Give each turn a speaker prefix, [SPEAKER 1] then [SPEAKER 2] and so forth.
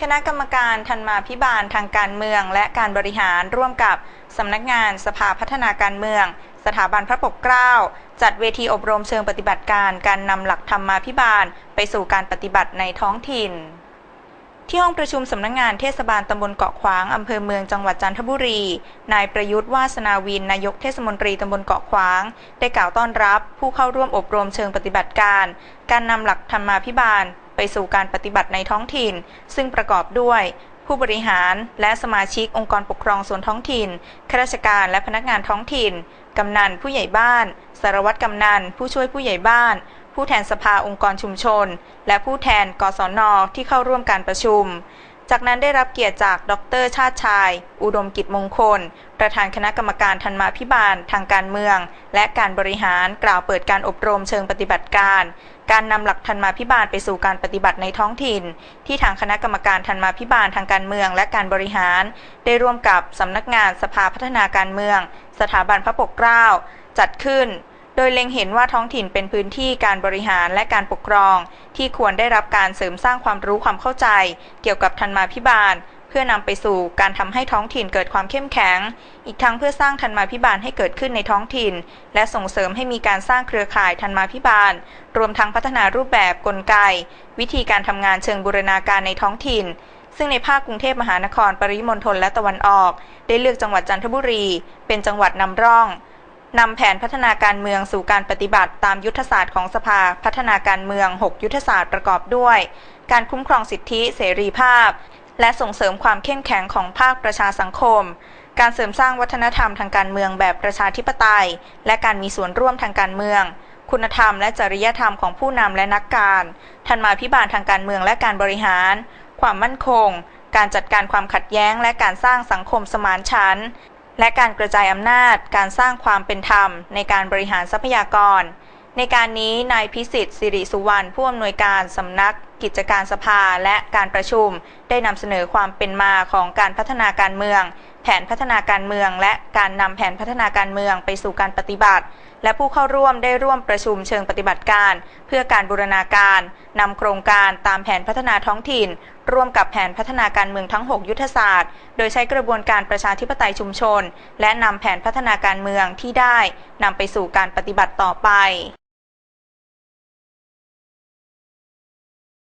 [SPEAKER 1] คณะกรรมการธันมาพิบาลทางการเมือง และการบริหารร่วมกับสำนักงานสภาพัฒนาการเมือง สถาบันพระปกเกล้า จัดเวทีอบรมเชิงปฏิบัติการการนำหลักธรรมาพิบาล ไปสู่การปฏิบัติในท้องถิ่น ที่ห้องประชุมสำนักงานเทศบาลตำบลเกาะขวางอำเภอเมืองจังหวัดจันทบุรี นายประยุทธ์วาสนาวินนายกเทศมนตรีตำบลเกาะขวาง ได้กล่าวต้อนรับผู้เข้าร่วมอบรมเชิงปฏิบัติการ การนำหลักธรรมาพิบาล ไปสู่การปฏิบัติในท้องถิ่น ซึ่งประกอบด้วย ผู้บริหารและสมาชิกองค์กรปกครองส่วนท้องถิ่นข้าราชการและพนักงานท้องถิ่น กำนันผู้ใหญ่บ้าน สารวัตรกำนัน ผู้ช่วยผู้ใหญ่บ้าน ผู้แทนสภาองค์กรชุมชน และผู้แทนกศนที่เข้าร่วมการประชุม จากนั้นได้รับเกียรติจากดร ชาติชาย อุดมกิจมงคล ประธานคณะกรรมการธันมาพิบาล ทางการเมือง และการบริหารกล่าวเปิดการอบรมเชิงปฏิบัติการ การนำหลักธันมาพิบาลไปสู่การปฏิบัติในท้องถิ่น ที่ทางคณะกรรมการธันมาพิบาลทางการเมืองและการบริหาร ได้ร่วมกับสำนักงานสภาพัฒนาการเมือง สถาบันพระปกเกล้าจัดขึ้น โดยเล็งเห็นว่าท้องถิ่นเป็นพื้นที่การบริหารและการปกครอง ที่ควรได้รับการเสริมสร้างความรู้ความเข้าใจ เกี่ยวกับธันมาพิบาล เพื่อนำไปสู่การทำให้ท้องถิ่นเกิดความเข้มแข็ง อีกทั้งเพื่อสร้างธันมาพิบาลให้เกิดขึ้นในท้องถิ่น และส่งเสริมให้มีการสร้างเครือข่ายธันมาพิบาล รวมทั้งพัฒนารูปแบบกลไก วิธีการทำงานเชิงบูรณาการในท้องถิ่นซึ่งในภาคกรุงเทพมหานคร ปริมณฑลและตะวันออก ได้เลือกจังหวัดจันทบุรี เป็นจังหวัดนำร่อง นำแผนพัฒนาการเมืองสู่การปฏิบัติตามยุทธศาสตร์ของสภาพัฒนาการเมือง 6 ยุทธศาสตร์ประกอบด้วย การคุ้มครองสิทธิเสรีภาพ และส่งเสริมความเข้มแข็งของภาคประชาสังคม การเสริมสร้างวัฒนธรรมทางการเมืองแบบประชาธิปไตย และการมีส่วนร่วมทางการเมือง คุณธรรมและจริยธรรมของผู้นำและนักการทันมาพิบาลทางการเมืองและการบริหาร ความมั่นคง การจัดการความขัดแย้ง และการสร้างสังคมสมานฉันท์ และการกระจายอำนาจ การสร้างความเป็นธรรม ในการบริหารทรัพยากร ในการนี้นายพิสิทธิ์สิริสุวรรณผู้อำนวยการสำนัก กิจการสภาและการประชุม ได้นำเสนอความเป็นมาของการพัฒนาการเมือง แผนพัฒนาการเมือง และการนำแผนพัฒนาการเมืองไปสู่การปฏิบัติ และผู้เข้าร่วมได้ร่วมประชุมเชิงปฏิบัติการ เพื่อการบูรณาการนำโครงการตามแผนพัฒนาท้องถิ่น ร่วมกับแผนพัฒนาการเมืองทั้ง 6 ยุทธศาสตร์ โดยใช้กระบวนการประชาธิปไตยชุมชน และนำแผนพัฒนาการเมืองที่ได้นำไปสู่การปฏิบัติต่อไป